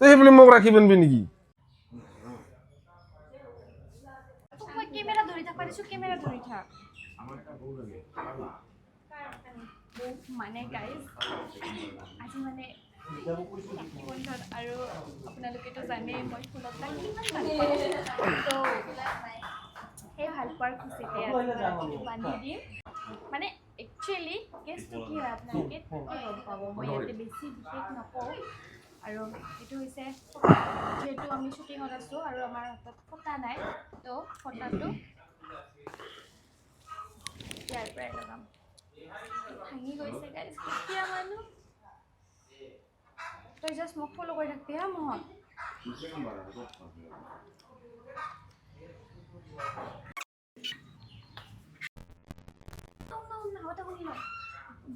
তো সেই বুলি মোক ৰাখি বান্ধবি নেকি? মানে গাইজ আজি মানে আৰু আপোনালোকেতো জানেই, মই ফুলত পাওঁ। তো সেই ভালো খুচিতে বান্ধি দিম। মানে একচুৱেলি কেছটো কি হয়, আপোনালোকে গম পাব? মই ইয়াতে বেছি বিশেষ নকওঁ। আৰু এইটো হৈছে যিহেতু আমি শ্বুটিঙত আছোঁ আৰু আমাৰ হাতত ফটা নাই তো ফটাটো ইয়াৰ পৰাই লগাম ভাঙি গৈছে গাইজ কেতিয়া মানুহ তই জাষ্ট মোক ফ'ল' কৰি থাকিবি হা মোহন।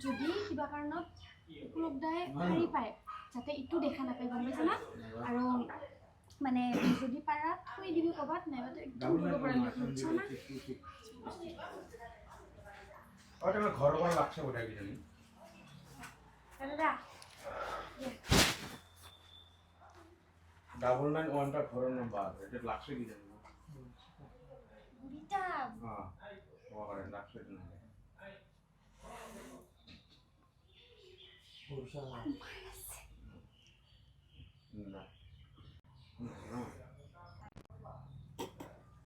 যদি কিবা কাৰণত উপলব্ধাই শাৰী পায় যাতে ইটো দেখা নাপায় গম পাইছা না? আৰু মানে যদি পাৰা থৈ দিবি ক'ৰবাত নাইবা তই একদম দিব পৰা দেখি বুজিছ না? পৰা লাগছে বোধহয় কিজানি। দাদা। ডাবল নাইন ওৱানটা ঘৰৰ নম্বৰ এটা লাগছে হ'ব পাৰে লাগছে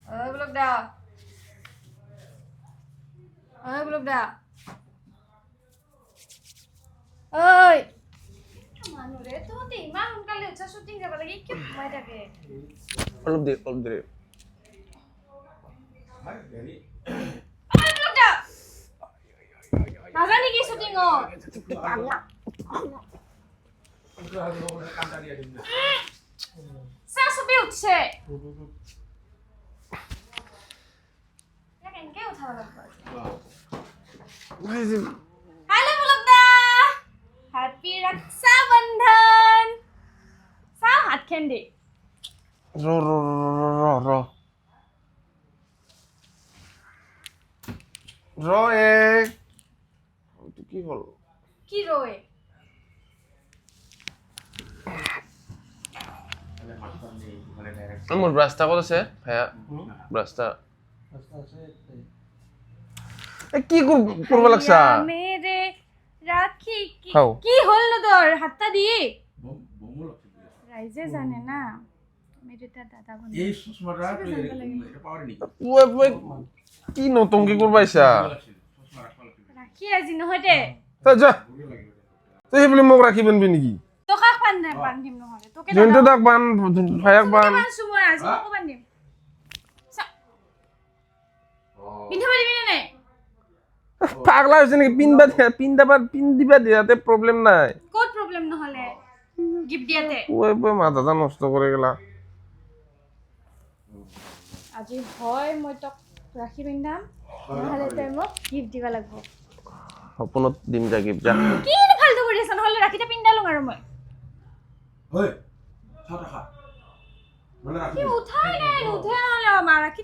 Ơi belum dah. Ơi belum dah. Ơi. মানুহ ৰে তহঁতে ইমান সোনকালে উঠা শ্বুটিং যাব লাগে কিয় সোমাই থাকে অলপ দেৰি অলপ দেৰি হয়, হেৰি ঐ belum dah. নাজানি কি শ্বুটিঙত কামটা চবেই উঠছে ইয়াক এনেকৈ উঠাব লাগিব অঁ হেল্ল' পুলক দা হেপী ৰক্ষা বন্ধন হাতখন দি ৰ ৰ ৰ ৰ ৰ ৰ এ কি হ'ল কি ৰৈ মাষ্টাৰ নেই মানে ডাইৰেক্ট এই মোৰ ব্ৰাছটা ক'ত আছে ভায়া ব্ৰাছটা এ কি কৰ- কৰিব লাগছা মেৰে ৰাখি কি খাও। কি হ'ল নো তোৰ হাতটা দি। বম- বমো লাগছে ৰাইজে জানে না। আমি দুটা দাদা বন্ধু। এই চশমাটা তুই হেৰি এটা পাৱাৰ নেকি? ঐ, ঐ, কি চশমা ৰাখবা লাগছিল। ৰাখি আজি নহয় দে তই যা। তই সেই মোক ৰাখি বান্ধবি নেকি? কাক নহ'লে। তোকে ভায়াক নে পাগলা হৈছে নেকি? পিন্ধবা দিয়া দিয়াতে নাই। ক'ত প্ৰব্লেম নহ'লে? গিফ্ট দিয়াতে। ঐ ঐ মাথাটা নষ্ট কৰি গেলা। আজি হয় মই তোক ৰাখি পিন্ধাম। নহ'লে তই মোক গিফ্ট দিব লাগিব। সপোনত দিম যা গিফ্ট যা। কি ফাল্টু কৰি আছ? নহ'লে ৰাখিতে পিন্ধালোঁ আৰু মই। হয় মানে ৰাখি উঠাই নাই নহ'লে ৰাখি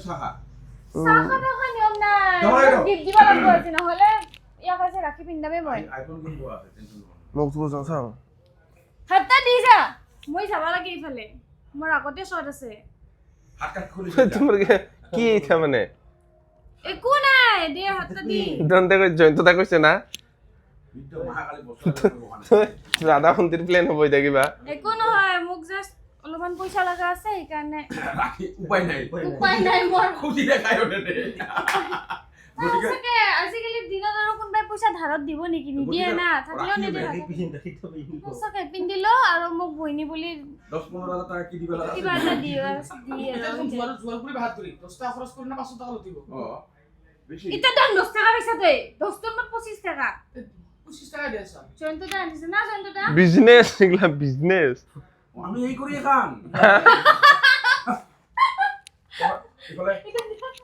চাহ চাহ থকা নিয়ম নাই? গিফ্ট দিব লাগিব আজি নহ'লে ইয়াক ৰাখি মই আইফোন আছে যাওঁ চাওঁ হাতটা দি যা মই যাব লাগে ইফালে মোৰ আগতে শ্বট আছে হাত কাট খুলি তোমাৰ কি- কি এতিয়া মানে একো নাই দে হাতটা দি সিদ্ধান্তে কৈ জয়ন্ত দা কৈছে না বিদ্য মহাকালী বস্তু ৰাধা মন্দিৰ প্লেন হ'ব এতিয়া কিবা একো নহয় মোক জাষ্ট অলপমান পইচা লগা আছে সেইকাৰণে উপায় নাই উপায় নাই। মোৰ। খুজি দেখাই ওঠে আজিকালি দিনত আৰু কোনোবাই পইচা ধাৰত দিব নেকি? নিদিয়ে না থাকিলেও নিদিয়ে। সঁচাকে আৰু মোক বহিনী বুলি দহ পোন্ধৰ হাজাৰ টকা কি দিব লগা কিবা আছে? এটা দি দি অ বেছি। এতিয়া তই দহ টকা পাইছা তই দহ টকাত পঁচিছ টকা। জয়ন্ত দা আনিছে না জয়ন্ত দা বিজনেছ এইগিলা বিজনেছ আমি এই কৰিয়ে খাম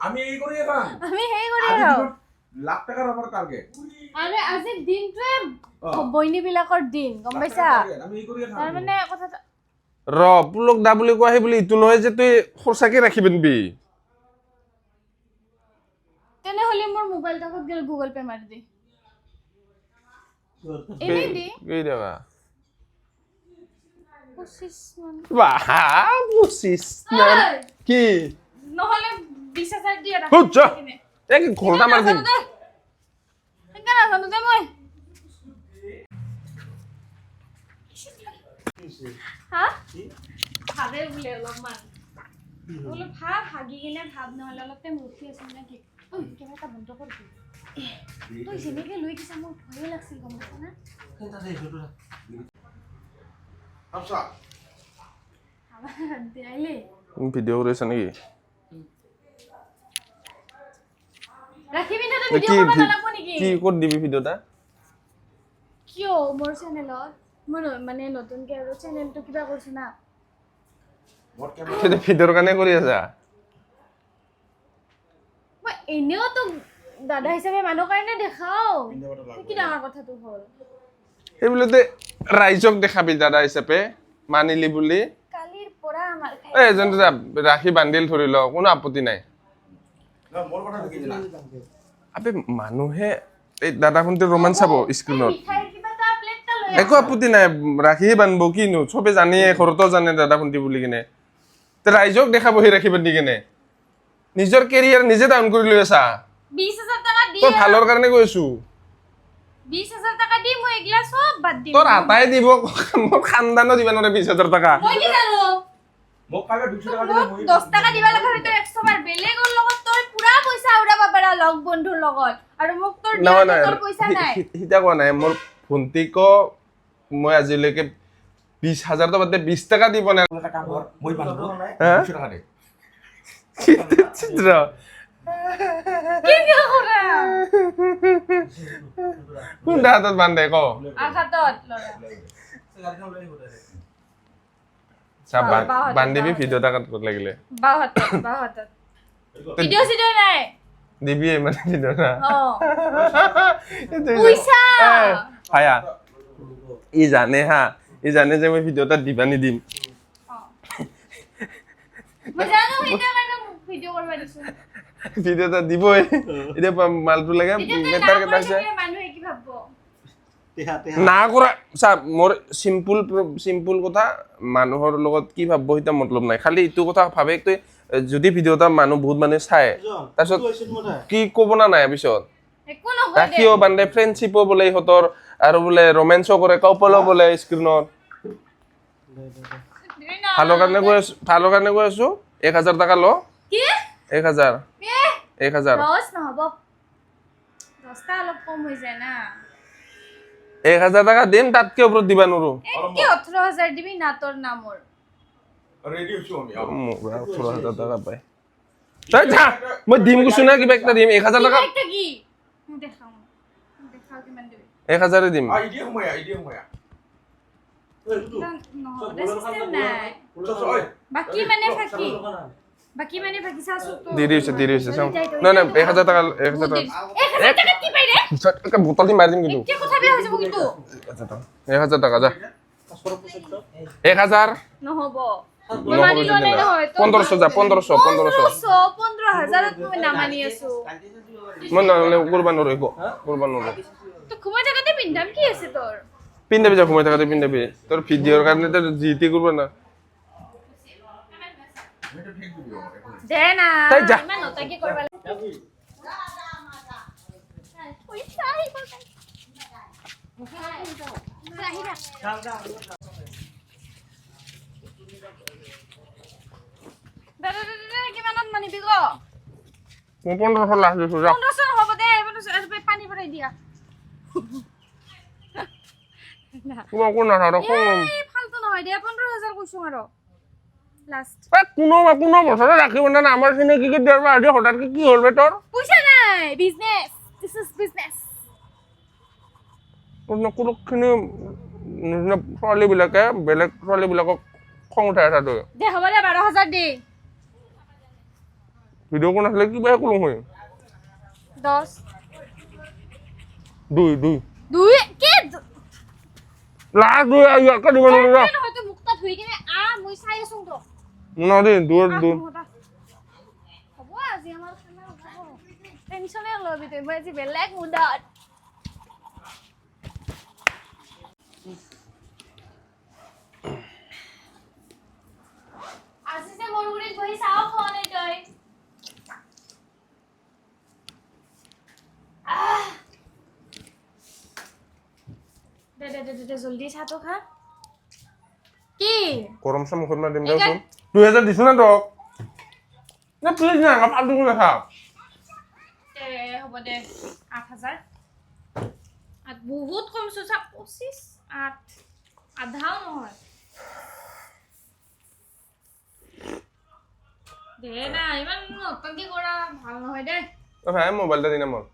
আমি এই কৰিয়ে খাম আমি কৰি আজি লাখ টকাৰ আমাৰ টাৰ্গেট আৰু আজি দিনটোৱে বইনী বিলাকৰ দিন গম পাইছা? আমি এই কৰিয়ে খাম তাৰমানে কথা ৰ পুলক দা বুলি কোৱা সেই বুলি এইটো নহয় যে তই সঁচাকে ৰাখি বান্ধবি তেনেহ'লে মোৰ মোবাইল গেল? গুগল পে' মাৰি দি। এনেই দি কেই টকা পঁচিছ বাহ পঁচিছ ঐ! কি নহ'লে বিছ হাজাৰ দিয়ে ৰাখ হুত যা। এই ঘৰটা মাৰি দিম দে মই হা ভাবে বোলে অলপমান বোলো ভাব হাগি কিনে ভাব নহ'লে অলপ টাইম ৰখি আছো নেকি কেমেৰা এটা বন্ধ কৰ তই যেনেকে লৈ দিছা মোৰ ভয়ে লাগছিল গম পাইছা না আমাৰ দেয়াইলে ভিডিঅ' কৰি আছা নেকি কি ভিডিঅ' ক'ত দিবি ভিডিঅ'টা কিয় মোৰ চেনেলত মই মানে নতুনকে আৰু চেনেলটো কিবা কৰিছো না ভিডিঅ'ৰ কাৰণে কৰি আছা মই এনেও তোক দাদা হিচাপে মানুহ কাৰণে দেখাও। কি ডাঙৰ কথাটো হ'ল? সেইবুলিতে ৰাইজক দেখাবি দাদা হিচাপে মানিলি বুলি। এই এজনটো ৰাখি বান্ধিল ধৰি ল কোনো আপত্তি নাই। নহয়, মোৰ কথা কি জানা আবে মানুহে এই দাদা শুনতে ৰোমান চাব স্ক্ৰীণত। একো আপত্তি নাই ৰাখিহে বান্ধিব কিনো চবে জানে ঘৰতো জানে দাদা শুনতি বুলি কিনে। তে ৰাইজক দেখাব সেই ৰাখি বান্ধি কিনে। নিজৰ কেৰিয়াৰ নিজে ডাউন কৰি লৈ আছা। বিশ হাজাৰ টকা দি তই ভালৰ কাৰণে কৈ আছো বিশ দি মই এইগিলা চব বাদ দিম। তোৰ আটাই দিব মোৰ খানদানো দিবা নোৱাৰে বিশ হাজাৰ মই কি জানো? মোক কাইলৈ দুইশ টকা দিলে মই দহ টকা দিব লগা ভিতৰত একশ বাৰ। বেলেগৰ লগত তই পুৰা পইচা উৰাব পাৰা লগ বন্ধুৰ লগত। আৰু মোক তোৰ নহয় তোৰ পইচা নাই। সিতা কোৱা নাই মোৰ ভণ্টিক মই আজিলৈকে বিশ হাজাৰ টকা বাদে বিশ টকা দিব কৰ মই কি কিয় কৰা কোনটা হাতত বান্ধে ক? আঘাতত ল'ৰা। চা বা- বাহঁতে, বান্ধিবি। ভিডিঅ' এটা কাট লাগিলে? ভিডিঅ' চিডিঅ' নাই? দিবি মানে ভিডিঅ' যে- পইচা! ভায়া। ই জানে হা ই জানে যে মই ভিডিঅ' এটা দিবা নিদিম। মই জানো ভিডিঅ' কৰিব দিছো। ভিডিঅ' এটা দিবই এতিয়া মালটো লাগে মেটাৰ না কেইটা আছে। থাকিলে মানুহে কি ভাবব? না কৰা চা মোৰ চিম্পুল চিম্পুল কথা মানুহৰ লগত কি ভাবব সেইটো মতলব নাই। খালি এইটো কথা ভাবে তই যদি ভিডিঅ' এটা মানুহ বহুত মানুহে চায় তাৰপিছত কি ক'ব না নাই পিছত? ৰাখিও বান্ধে ফ্ৰেণ্ডশ্বিপো বোলে ইহঁতৰ আৰু বোলে ৰোমেঞ্চো কৰে কাপলো বোলে স্ক্ৰীণত ভালৰ কাৰণে কৈ আছো ভালৰ কাৰণে কৈ আছো এক হাজাৰ টকা ল। কি এক হাজাৰ এক হাজাৰ দহ নহ'ব দহটা অলপ কম হৈ যায় না এক হাজাৰ টকা দিম তাতকে ওপৰত দিবা কি ওঠৰ হাজাৰ দিবি না তোৰ নামৰ ৰেডি হৈছো আমি আৰু। মোৰ পৰা ওঠৰ হাজাৰ টকা পাই তই যা মই দিম কৈছো না কিবা একটা দিম এক হাজাৰ টকা এক হাজাৰে দিম বাকী মানে ফাঁকি বাকী মানে ফাঁকি চাচোন তো দেৰি হৈছে চাওঁ নাই নাই এক হাজাৰ টকা এক হাজাৰ টকা। এক হাজাৰ কি পাই ৰে? পিছত একে বটল দি মাৰি দিম কিন্তু। এতিয়া কথা বেয়া হৈ যাব কিন্তু। এক হাজাৰ টকা যা। এক হাজাৰ। নহ'ব। পোন্ধৰশ যা পোন্ধৰ হাজাৰত মই নামানি আছো। মই নহ'লে কৰিব নোৱাৰো একো কৰিব নোৱাৰো ঘুমাই থাকোতে পিন্ধাম কি আছে পিন্ধাবি যা সোমাই থাকাতে পিন্ধাবি। যি টি কৰিব না সেইটো ঠিক দিবি অ, একো নাই। দে না। তই যা। ক পোন্ধৰশ লাখ দিছো যা। পোন্ধৰশ নহ'ব দে পানী ভৰাই দিয়া। একো নাথাকে এই ফাল্টু নহয় দে পোন্ধৰ হাজাৰ কৈছো আৰু। লাষ্ট কোনো কোনো বছৰে ৰাখিব না আমাৰ চিনাকি কি দেৰ আজি হঠাৎকে কি হ'ল বে তোৰ? নাই। বিজনেছ দিছ ইজ বিজনেছ কোনোখিনি ছোৱালীবিলাকে বেলেগ ছোৱালীবিলাকক খং উঠাই দে হ'ব দে বাৰ হাজাৰ দে। ভিডিঅ' কোন আছিলে? কিবাহে ক'লো মই। দহ। দুই দুই। দুই কি? লাষ্ট দুই ইয়াকে দিব নোৱাৰো। যা নহয় তই মুখ তাত ধুই কিনে। আহ মই চাই আছো তো। মোটামুটি দূর দূর। টেনশনে লবি তুই মই আজি আজি দে দে দে দে জলদি চাহটো খা। কি? গৰম চাহ মুখত দিম দে দেচোন দুহেজাৰ দিছো না তোক না প্লিজ না ফাল্টু কৰি নাথাক এ হ'ব দে আঠ হাজাৰ আঠ বহুত কমছো চা পঁচিছ আঠ আধাও নহয় দে না ইমান নতুনকে কৰা ভালো নহয় দে ভাই মোবাইল এটা দি না মোৰ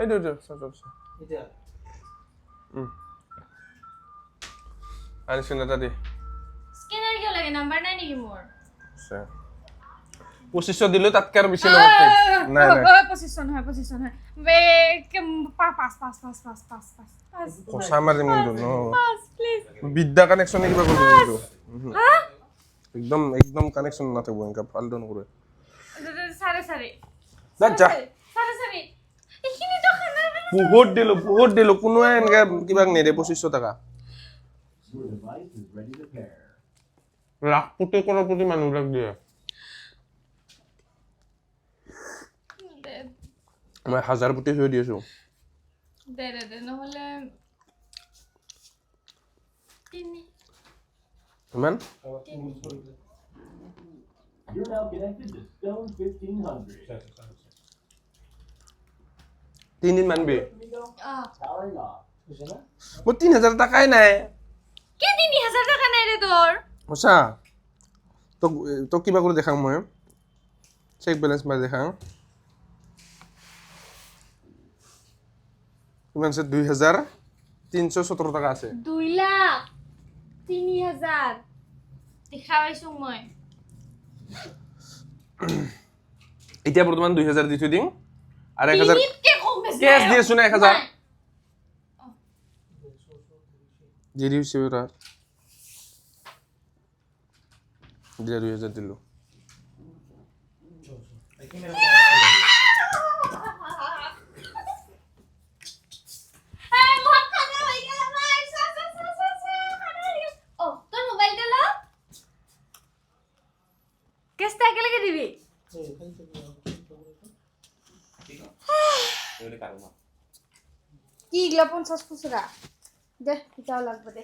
এইটো এইটো চা চা চা আনিছোঁ এটা দি লাগে নাম্বাৰ নাই নেকি মোৰ? আছে পঁচিছশ দিলো তাতকে আৰু বেছি নহয় নাই নাই। পঁচিছশ নহয় পঁচিছশ নহয়। বে- কেম- পা- পাঁচ পাঁচ পাঁচ পাঁচ পাঁচ পাঁচ পাঁচ। কষা মাৰিম কিন্তু ন। প্লিজ বিদ্যা কানেকশ্যনে কিবা কৰি দিম কিন্তু একদম একদম কানেকশ্যন নাথাকিব এনেকা ফাল্টু নকৰে। চাৰে চাৰি। যা যা। চাৰে চাৰি এইখিনিতো খানা বহুত দিলো বহুত দিলো। কোনোৱে এনেকে কিবা নেদে পঁচিছশ টকা। লাখপতি কৰপতি মানুহবিলাক দিয়ে। মই হাজাৰ পুতি থৈ দি আছো দে দে দে নহ'লে ইমান? You're now connected to Stone 1500. তিনিদিন মানবি. মোৰ তিনি হাজাৰ টকাই নাই। কি তিনি হাজাৰ টকা নাই ৰে তোৰ। সঁচা তোক তোক কিবা কৰি দেখাম মই। চেক বেলেঞ্চ মাৰি দেখাম। কিমান আছে? দুই হাজাৰ তিনিশ সোতৰ টকা আছে। দুই লাখ তিনি হাজাৰ। দেখা পাইছোঁ মই। এতিয়া বৰ্তমান দুই হাজাৰ দি থৈ দিম। আৰু এক হাজাৰ কেছ। দি আছো না এক হাজাৰ। দি দিছে এটা দিয়া দুই হাজাৰ দিলোঁ এই, ভাত খানা হৈ গ'ল আমাৰ। চা, চা, চা, চা, চা, খানা হৈ গ'ল। অ, তই মোবাইলটো ল। কেচটা একেলগে দিবি কি এগুলা পঞ্চাশ খুচরা দে এটাও লাগবে দে